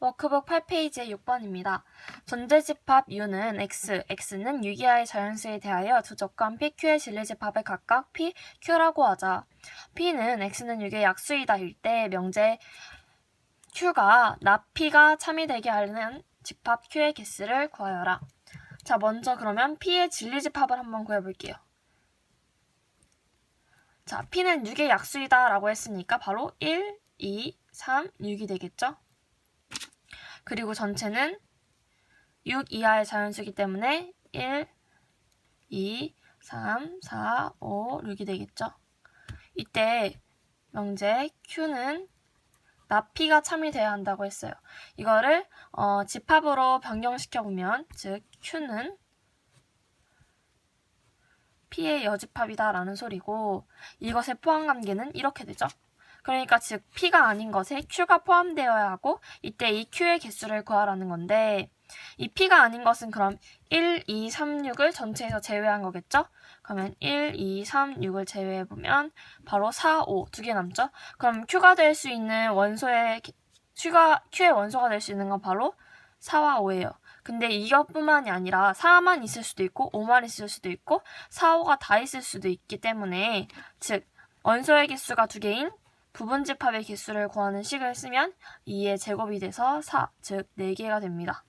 워크북 8페이지의 6번입니다. 전제집합 U는 X, X는 유기하의 자연수에 대하여 두 적간 P, Q의 진리집합을 각각 P, Q라고 하자. P는 X는 유기의 약수이다 일 때 명제 Q가 나 P가 참이 되게 하는 집합 Q의 개수를 구하여라. 자, 먼저 그러면 P의 진리집합을 한번 구해볼게요. 자, P는 6의 약수이다 라고 했으니까 바로 1, 2, 3, 6이 되겠죠? 그리고 전체는 6 이하의 자연수이기 때문에 1, 2, 3, 4, 5, 6이 되겠죠? 이때 명제 Q는 나피가 참이 돼야 한다고 했어요. 이거를 어, 집합으로 변경시켜 보면 즉 Q는 P의 여집합이다라는 소리고 이것의 포함관계는 이렇게 되죠. 그러니까 즉 P가 아닌 것에 Q가 포함되어야 하고 이때 이 Q의 개수를 구하라는 건데 이 P가 아닌 것은 그럼 1, 2, 3, 6을 전체에서 제외한 거겠죠? 그러면 1, 2, 3, 6을 제외해보면 바로 4, 5 두 개 남죠? 그럼 Q가 될 수 있는 원소의 개- Q가, Q의 원소가 될 수 있는 건 바로 4와 5예요. 근데 이것뿐만이 아니라 4만 있을 수도 있고 5만 있을 수도 있고 4, 5가 다 있을 수도 있기 때문에 즉 원소의 개수가 두 개인 부분 집합의 개수를 구하는 식을 쓰면 2의 제곱이 돼서 4, 즉 4개가 됩니다.